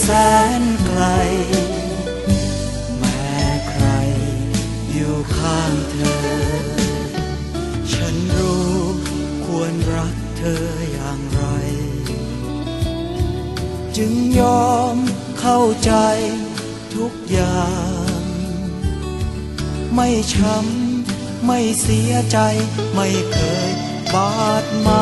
แสนไกล แม้ใครอยู่ข้างเธอ ฉันรู้ควรรักเธออย่างไร จึงยอมเข้าใจทุกอย่าง ไม่ช้ำไม่เสียใจไม่เคยบาดหมา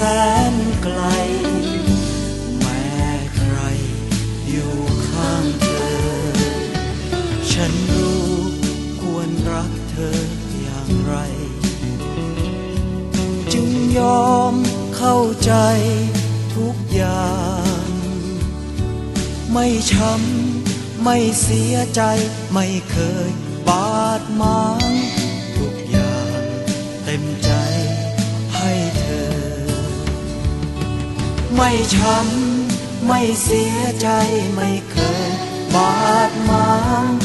สนไกล แม้ใครอยู่ข้างเธอ ฉันรู้ควรรักเธออย่างไร จึงยอมเข้าใจทุกอย่าง ไม่ช้ำไม่เสียใจไม่เคยบาดหมางทุกอย่างเต็มใจ ไม่ช้ำไม่เสียใจไม่เคยบาดหมาง